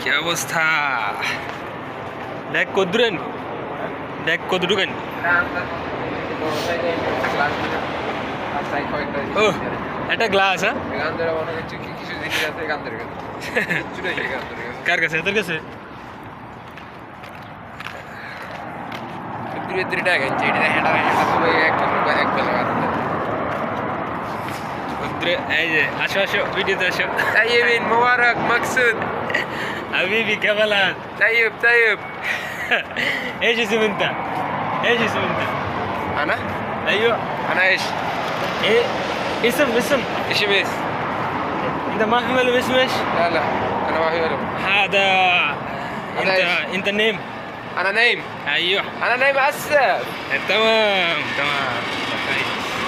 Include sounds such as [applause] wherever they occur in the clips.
কি অবস্থা? দেখ কদ্দুরেন। দেখ কদ্দুটুকেন ও একটা গ্লাস হ্যাঁ? কার কাছে? তোর কাছে? দূরে দূরে টাকা এটা হ্যাঁ এই যে, আসো আসো, ভিডিওতে আসো। তাই মোবারক, মকসুদ। حبيبي كمالات طيب طيب. [laughs] إيش اسم أنت؟ إيش اسم أنت؟ أنا؟ أيوه. أنا إيش؟ إيه؟ اسم اسم. إيش بس أنت ما في اسم إيش؟ لا لا. أنا ما في هذا. أنت إيش؟ أنت نيم. أنا نايم أيوه. أنا نايم أسف. تمام تمام.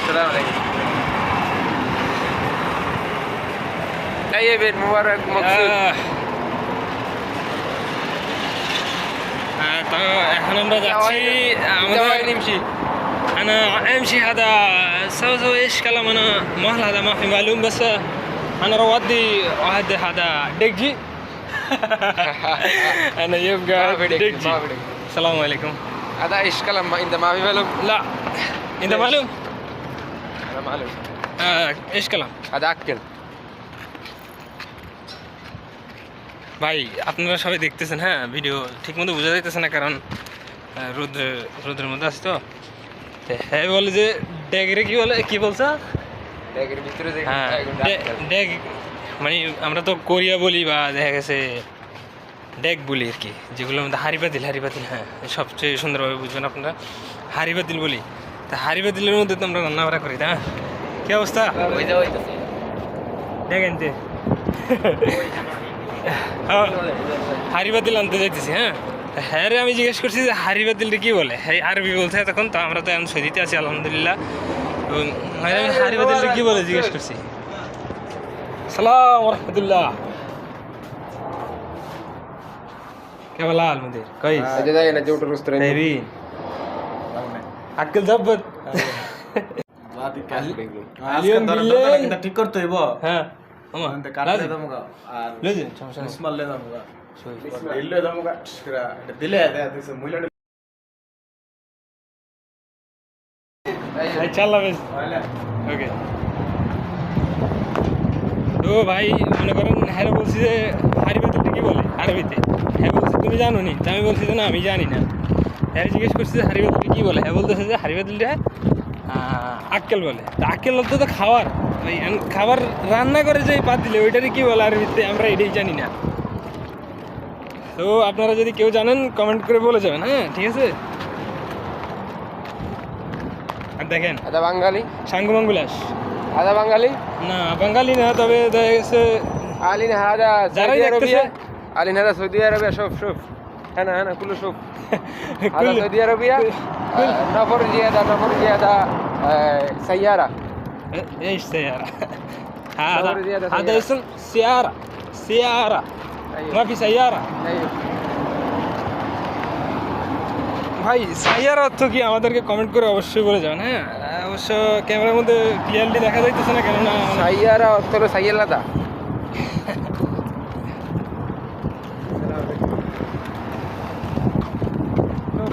السلام عليكم. طيبين مبارك مقصود আহ, آه، এখন আমরা যাচ্ছি انت وين আমাদের نمشي انا امشي هذا سوى سوى ايش كلام انا مهل هذا ما في معلوم بس انا روادي واحد هذا دقجي انا يبقى ما في دقجي، دقجي ما في دقجي. السلام عليكم هذا ايش كلام ما انت ما في علم لا انت ليش؟ معلوم انا معلم آه ايش كلام هذا اكل ভাই আপনারা সবাই দেখতেছেন হ্যাঁ? ভিডিও ঠিক মতো বোঝা যাইতেছে না কারণ আহ, রোদ্র রোদ্রের মধ্যে আছে তো। তো হ্যাঁ বলে যে ড্যাগরে কি বলে কি বলছো? এর ভিতরে যে হ্যাঁ ড্যাগ মানে আমরা তো কোরিয়া বলি বা দেখা গেছে ড্যাগ বলি আর কি যেগুলোর মধ্যে হাড়ি পাতিল হাড়ি পাতিল হ্যাঁ সবচেয়ে সুন্দরভাবে বুঝবেন আপনারা হাড়ি পাতিল বলি। তা হাড়ি পাতিলের মধ্যে তো আমরা রান্না বাড়া করি না? কি অবস্থা? ওই যে ওই তো ড্যাগ আনতে। হাড়ি পাতিল আনতে যাইতেছি হ্যাঁ তা হ্যাঁ রে আমি জিজ্ঞেস করছি যে হাড়ি পাতিলটা কি বলে হ্যাঁ আরবি বলছে তখন তো আমরা তো এখন সৌদিতে আছি আলহামদুলিল্লাহ তো হ্যাঁ, আমি হাড়ি পাতিলটা কি বলে জিজ্ঞেস করছি সালাম রহমতুল্লাহ কেবল আল মুদির كويس এই যে দেখেন এই যে ওটার উস্তরে طيبين اكل ظبط اليوم بالليل কিন্তু ঠিক করতে হইব হ্যাঁ ওকে তো ভাই মনে করেন হ্যাঁ বলছি যে আরবি তো ঠিকই বলে আরবিতে হ্যাঁ বলছি তুমি জানো নি আমি বলছি যে না আমি জানি না হ্যাঁ জিজ্ঞেস করছি যে হারিবাতুলটা কি বলে হ্যাঁ বলতেছে যে হারিবাতুলটা হ্যাঁ। আক্কেল বলে। তা আক্কেল বলতে তো খাওয়ার। ওই খাবার রান্না করে যে পাতিলে ওইটারই কী বলে? আরবিতে আমরা এটাই জানি না। তো আপনারা যদি কেউ জানেন কমেন্ট করে বলে যাবেন হ্যাঁ ঠিক আছে? আর দেখেন আদা বাঙালি। সাঙ্গু আদা বাঙালি? না বাঙালি না তবে দেখা গেছে আলিন হাদা যারাই দেখতেছে আলিন হাদা সৌদি আরবিয়া সব সব। হ্যাঁ না হ্যাঁ না কুলো সব। [laughs] Saudi Arabia. نفر زيادة نفر زيادة آه، سيارة ايش سيارة هذا دور زيادة هذا سيارة. اسم سيارة سيارة أيوه. ما في سيارة أيوه ভাই সাইয়ার অর্থ কি আমাদেরকে কমেন্ট করে অবশ্যই বলে যাবেন হ্যাঁ অবশ্য ক্যামেরার মধ্যে ক্লিয়ারলি দেখা যাইতেছে না কেননা سيارة অর্থ হলো সাইয়ালাদা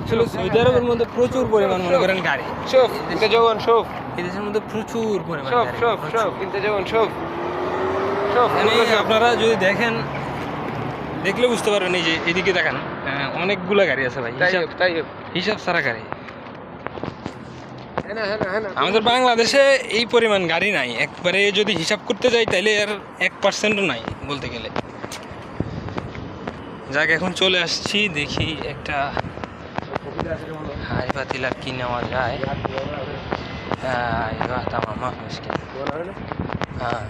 আসলে সৌদি আরবের মধ্যে প্রচুর পরিমাণ মনে করেন গাড়ি। শোফ এটা যখন শোফ। এদেশের মধ্যে প্রচুর পরিমাণ সব সব শোফ কিন্তু যখন সব শোফ। মানে আপনারা যদি দেখেন দেখলে বুঝতে পারবেন এই যে এদিকে দেখান অনেকগুলো গাড়ি আছে ভাই হিসাব সারা গাড়ি। আমাদের বাংলাদেশে এই পরিমাণ গাড়ি নাই একবারে যদি হিসাব করতে যাই তাহলে আর এক পার্সেন্টও নাই বলতে গেলে। যাক এখন চলে আসছি দেখি একটা হাই পাতিল আর কি নেওয়া যায় ايوه تمام ما في مشكلة हाँ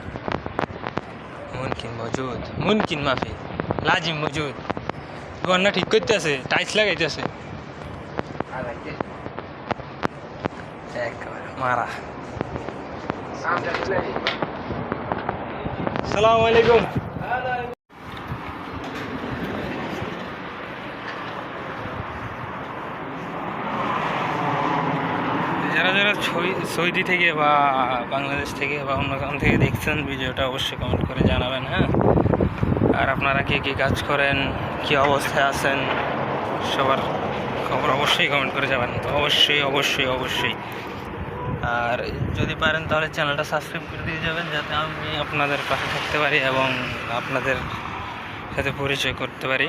ممكن موجود ممكن ما في لازم موجود বন্যা ঠিক করতে আছে টাইলস লাগাইতে আছে একেবারে মারা সালাম সৌদি থেকে বা বাংলাদেশ থেকে বা অন্য কারণ থেকে দেখছেন, ভিডিওটা অবশ্যই কমেন্ট করে জানাবেন হ্যাঁ? আর আপনারা কে কী কাজ করেন, কী অবস্থায় আছেন, সবার খবর অবশ্যই কমেন্ট করে যাবেন, তো অবশ্যই অবশ্যই অবশ্যই। আর যদি পারেন তাহলে চ্যানেলটা সাবস্ক্রাইব করে দিয়ে যাবেন, যাতে আমি আপনাদের পাশে থাকতে পারি এবং আপনাদের সাথে পরিচয় করতে পারি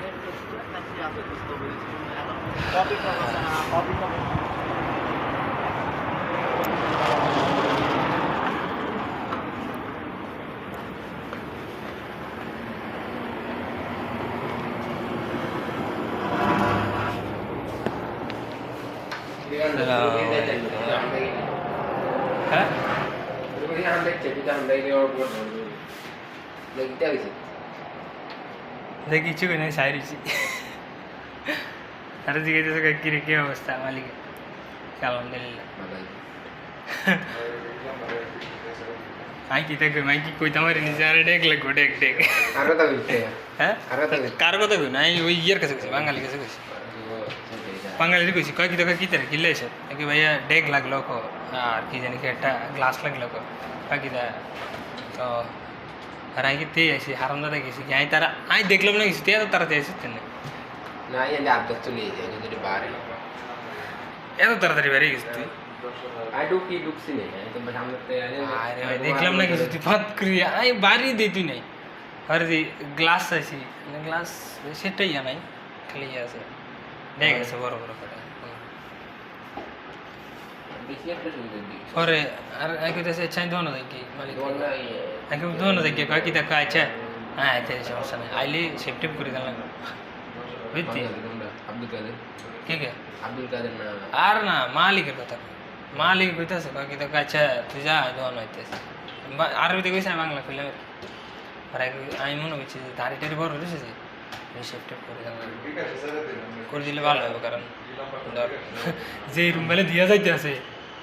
হ্যাঁ দেখি কিছু নেই সাইরিছি আর জিজ্ঞেস কি রে কি অবস্থা মালিক? আলহামদুলিল্লাহ। মাইকি দেখবে মাইকি কইতাম পারি নিজে আরে ডেক লাগবো ডেক ডেক হ্যাঁ? কার কথা কই না ওই ইয়ের কাছে কইছি বাঙালি কাছে কইছি। বাঙালি কইছি কয় কি দেখা কি তার কিলে এসে কি ভাইয়া ডেক লাগল কো। আর কি জানি কি একটা গ্লাস লাগল কো দা তো আর আই কিতে আইছি হারামদাদা গেছি কি আই তারা আই দেখলাম না কিছু এত তাড়াতাড়ি আইসি তেনে। এত তাড়াতাড়ি বেরিয়ে গেছিস তুই আরে ভাই দেখলাম না কিছু তুই ফাত করি আই বাড়ি দে তুই নাই। আরে দি গ্লাস আইছি গ্লাস সেটাই নাই খালি আছে। ডেক আছে বড় বড় করে পরে আর আই কইতেছে চাই দোনো দেখি মালিক আগে দোনো দেখি কয় কি দেখা আচ্ছা হ্যাঁ আচ্ছা সমস্যা নাই আইলি সেফটিভ করে দিলাম বুঝতি কে কে আব্দুল কাদের না আর না মালিকের কথা মালিক কইতেছে কয় কি দেখা আচ্ছা তুই যা দোনো হইতেছে আরবিতে কইছে আমি বাংলা কইলাম আর আমি মনে করছি যে দাড়ি টাড়ি বড় হয়েছে যে করে দিলাম করে দিলে ভালো হবে কারণ যে রুম বেলে দিয়া যাইতে আছে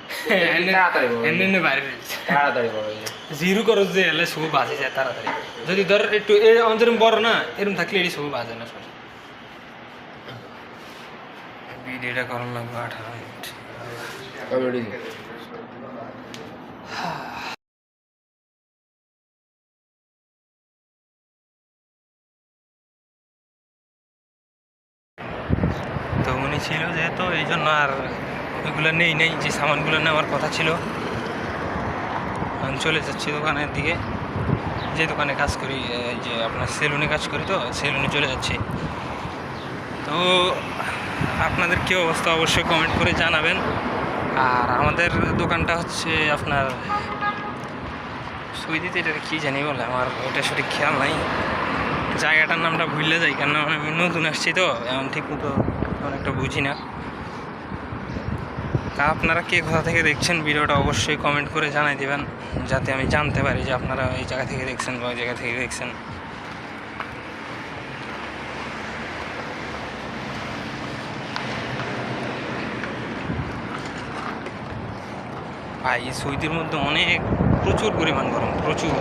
[laughs] জিরো করো যে এলে সব বাজে যায় তাড়াতাড়ি। যদি ধর একটু এই অঞ্চল বড় না এরকম থাকলে এটি সব বাজে না সব ভিডিওটা করার লাগবে আঠারো মিনিট। তো উনি ছিল যেহেতু এই জন্য আর ওইগুলো নেই নেই, যে সামানগুলো নেওয়ার কথা ছিল। চলে যাচ্ছি দোকানের দিকে। যে দোকানে কাজ করি যে আপনার সেলুনে কাজ করি তো, সেলুনে চলে যাচ্ছি। তো আপনাদের কী অবস্থা অবশ্যই কমেন্ট করে জানাবেন। আর আমাদের দোকানটা হচ্ছে আপনার, সুইদিতে এটা কী জানি বলে, আমার ওটা সঠিক খেয়াল নাই। জায়গাটার নামটা ভুললে যাই কেন আমি নতুন আসছি তো, এমন ঠিক মতো অনেকটা বুঝি না। তা আপনারা কে কোথা থেকে দেখছেন ভিডিওটা অবশ্যই কমেন্ট করে জানাই দেবেন, যাতে আমি জানতে পারি যে আপনারা এই জায়গা থেকে দেখছেন বা ওই জায়গা থেকে দেখছেন। ভাই সৌদির মধ্যে অনেক প্রচুর পরিমাণ গরম, প্রচুর।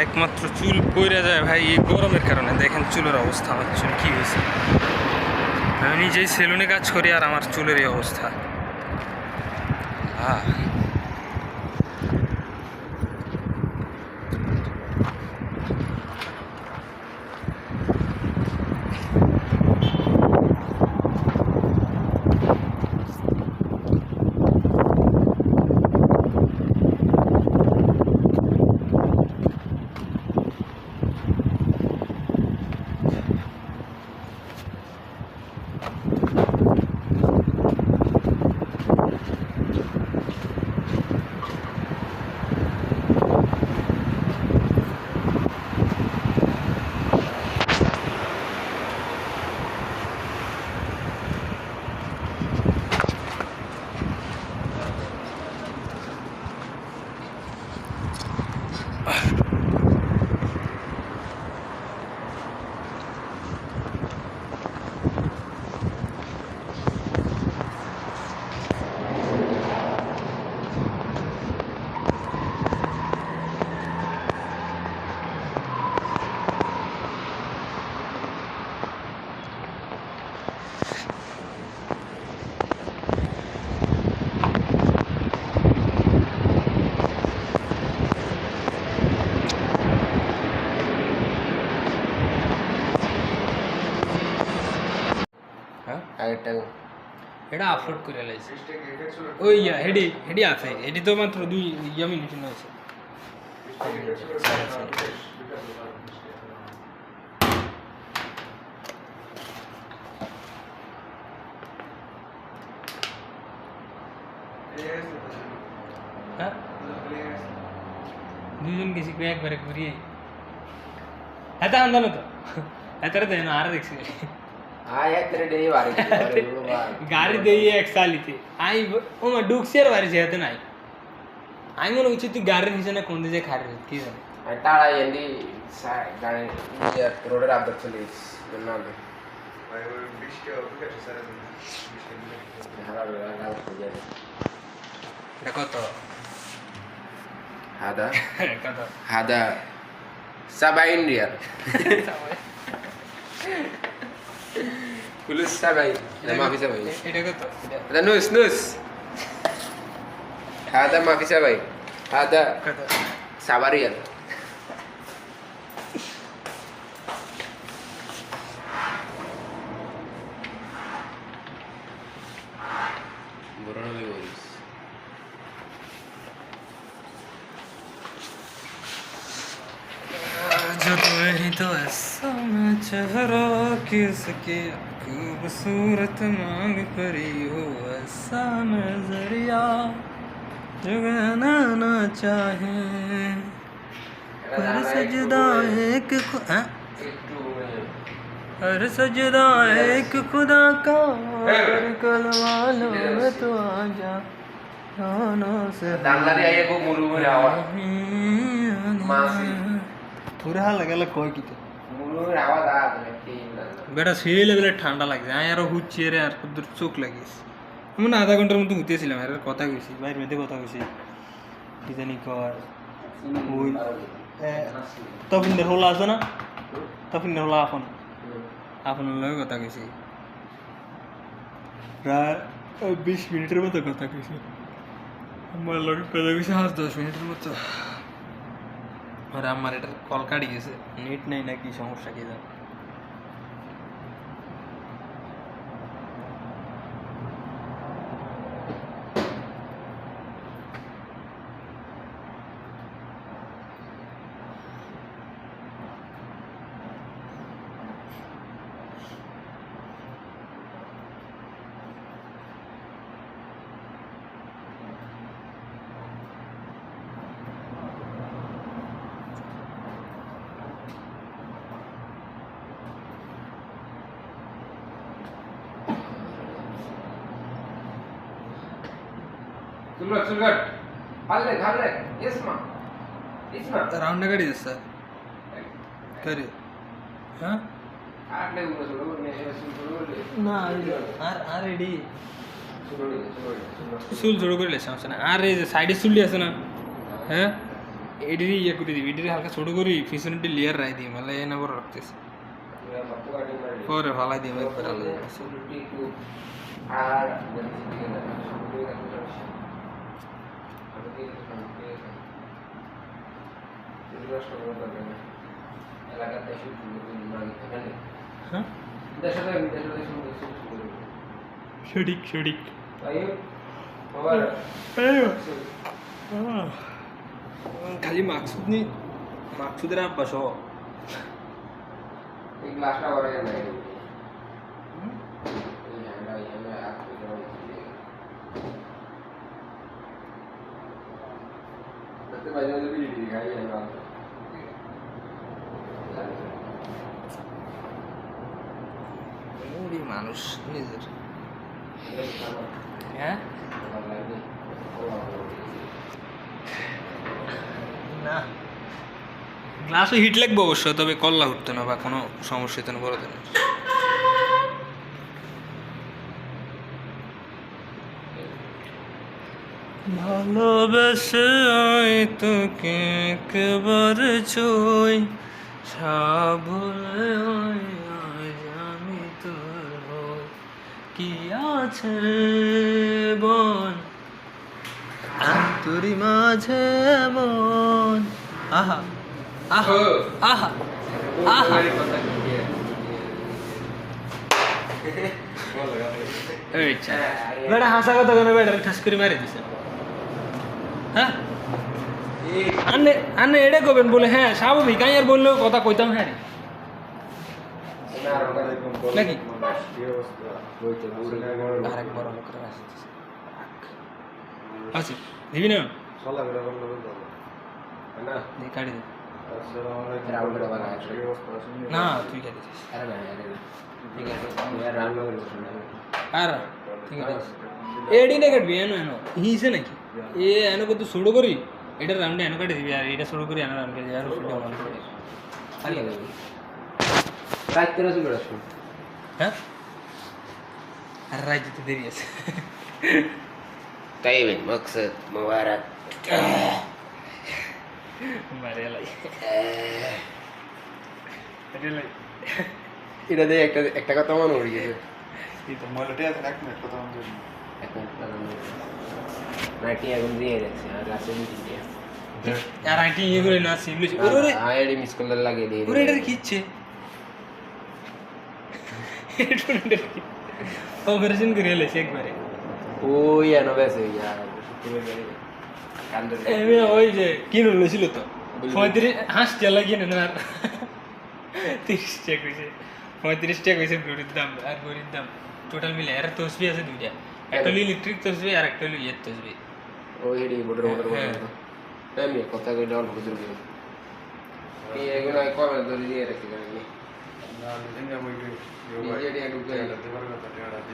একমাত্র চুল পইরা যায় ভাই এই গরমের কারণে। দেখেন চুলের অবস্থা, আমার চুল কী হয়েছে। আমি নিজেই সেলুনে কাজ করি আর আমার চুলের এই অবস্থা। আহ। এটা আপলোড করে লাইছে। ওই ইয়া হেডি হেডি আছে। হেডি তো মাত্র দুই ইয়া মিনিট হয়েছে। হ্যাঁ? দুজন গেছি একবারে ঘুরিয়ে এত আন্দোলন তো? এত দেন আর দেখছি। গাড়ি দিয়ে এক সালিতে আমি ওমা ডুকসের বাড়ি যে নাই আমি মনে করছি তুই গাড়ির হিসেবে কোন দিকে খারে কি জানি টাড়া এন্দি গাড়ি রোডের আদর চলে না কত হাদা কত হাদা সাবাই রিয়াল فلوس سبعين لا ما في سبعين এটা কত এটা هذا نص نص هذا ما في سبعين هذا কত سبعة ريال Borrano de Boris. जो तुम्हें तो ऐसा मैं चेहरा किसके खूबसूरत मांग परी हो ऐसा नज़रिया जगना चाहे। हर हाँ? सजदा एक हर सजदा एक खुदा का और कल वालों में तो आ जा। कानों से पूरा लगे अलग कोई कितने तो। मुरुमेर आवाज़ आ বেটা সেই লেভেলে ঠান্ডা লাগছে। আমি আরও হুচ্ছি রে, আর কত চোখ লাগিয়েছে আমি না আধা ঘণ্টার মতো হুতেছিলাম আর কথা কইছি বাইরের মধ্যে কথা কইছি। কি জানি কয়, ওই তফিনদের হোলা আছে না? তফিনদের হোলা আপন। আপনার লগে কথা কইছি। প্রায় বিশ মিনিটের মতো কথা কইছি। আমার লগে কথা কইছি আজ দশ মিনিটের মতো। আর আমার এটা কল কাটি গেছে। নেট নাই নাকি, সমস্যা কি জানি। ಸುಲ್ಗಟ್ ಸುಲ್ಗಟ್ ಅಲ್ಲೇ ಘಾಲ್ಲೆ ಎಸ್ಮ ಇಸ್ಮ ರೌಂಡಗಡಿ ಇದೆ ಸರ್ ಕರಿ ಹಾಂ ಆಟ್ಲೆ ಆಲ್ರೆಡಿ চুল জোড়ো করে লেছে সমস্যা না আর এই যে সাইডে চুলটি আছে না? হ্যাঁ? এডিরই ইয়ে করে দিবি এডিরে হালকা ছোটো করি পিছনেটি লেয়ার রায় দিই মানে এ নাম্বার রাখতেছে। পরে ফালাই দিই আর সঠিক সঠিক। খালি মাকসুদ নি মাকসুদের আব্বা সহ। এই গ্লাসটা বড় কেন মানুষ নিজের। হ্যাঁ? না। গ্লাসে হিট লাগবে অবশ্য তবে কল্লা উঠতো না বা কোনো সমস্যা হতো না বড় দিনের ভালোবেসে আই তোকে একবার ছুঁই সাবলে আজ আছে বন তোরি মাঝে মন আহা আহা আহা আহা। বেটা হাসা কথা কেন বেটা ঠাস করে মারি দিছে। হ্যাঁ? আন্নে আন্নে এড়ে করবেন বলে হ্যাঁ স্বাভাবিক আর বললেও কথা কইতাম হ্যাঁ রে। নাকি? বড় আচ্ছা দিবি না? না, তুই আর, ঠিক আছে। এডিনে কাটবি এনো এনো। হিসে নাকি? এ, এনো কত শুরু করি? এটা রাউন্ডে এনো কাটি দিবি, আর এটা শুরু করি, এনো রাউন্ড করে আর ফুটে অন করে রাত বেরোছো বেরোছো হ্যাঁ আর রাত যেতে দেরি আছে তাই বেন মকসদ মুবারক মারে লাই এটা দিয়ে একটা একটা কথা মনে পড়ে গেছে এই তো মলেটে আছে এক মিনিট কথা মনে পড়ে এক মিনিট কথা মনে নাইটি এখন দিয়ে রাখছে আর আছে দিয়ে আর আইটি ইয়ে করে না সিমলে ওরে আইডি মিস করলে লাগে দিয়ে ওরে এটা কিচ্ছে ইচ্ছে অপারেশন করে এলেছে একবারে ওই এনো বেসে ইয়ার কান্দে এমনি ওই যে কিনে লইছিল তো? পঁয়ত্রিশ হাঁস তেল লাগিয়ে নেন আর। তিরিশ টাকা হয়েছে পঁয়ত্রিশ টাকা হয়েছে গরির দাম আর গরির দাম। টোটাল মিলে আর তসবি আছে দুইটা। একটা ইলেকট্রিক তসবি আর একটা হলো ইয়ের তসবি। ওই মোটর হ্যাঁ। মোটর এমনি কথা কইলে অল্প বুঝুর গেল কি এগুলো কবে ধরে দিয়ে পারি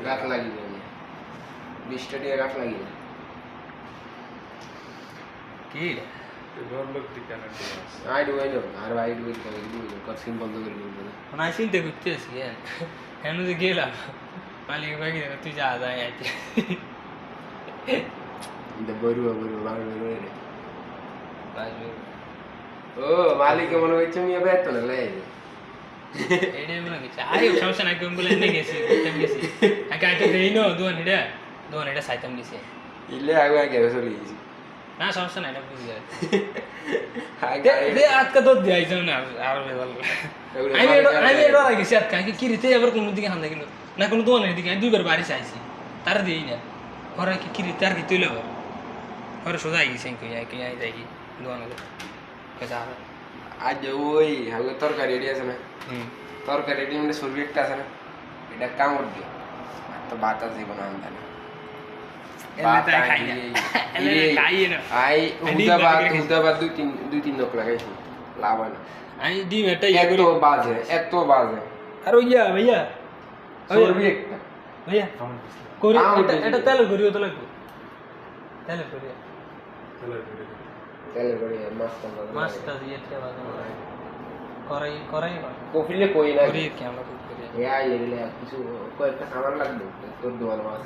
গাছ লাগিয়ে দেয় বিশটা দিয়ে গাছ লাগিয়ে দেয় কি I do I know R I do I do কত সিম বন্ধ করে দিই না চিন্তা করতে আসি হ্যাঁ যে গেলাম মালিক ভাই তুই যা যায় আইতে இந்த বরুয়া বরুয়া বাংলা বরুয়া ও মালিক মনে হচ্ছে আমি এবার লাই মনে গেছে আরে সমস্যা নাই কেমন বলে এনে গেছি ঘুরতাম গেছি আগে আইতে দেই না দোয়ান এটা দোয়ান এটা সাইতাম গেছে ইলে আগে আগে চলে গেছি না সমস্যা নাই না বুঝি যায় দে আজকে তো দেয়াই যাও না আর বেদাল আমি এটা আমি এটা আজকে কি রীতে এবার কোনো দিকে হামদা গেল না কোনো দোয়ানের দিকে আমি দুইবার বাড়ি চাইছি তার দিই না ওরা কি কি রীতে আর কি তুইলে ওরা সোজা গেছে কই আই কই আই যাই দোয়ানের কাছে আর আজ ওই আগে তরকারি রেডি আছে না তরকারি রেডি মানে একটা আছে না এটা কামড় দিয়ে। আর তো বাতাস দিব না আন্দা না এলে তাই খাই না। [laughs] এলে খাই না। আই ডিম হুদাবাদ বানিয়ে রেখেছি। হুদাবাদ দুই তিন দুই তিন লোক লাগাইছি। লাভ আমি ডিম একটা ইয়ে এত করি। বাজে এত বাজে। আর ওইয়া ভাইয়া। সরবি একটা। ভাইয়া করি আম এটা এটা তেলে করিও তো লাগবে। তেলে করি তেলের করে মাছ টান্না মাছটা দিয়ে খেয়ে করাই করাই কফিলে কই না। করি কি আমরা খুব করি কিছু কয়েকটা সামান লাগবে তোর দোয়ার মাছ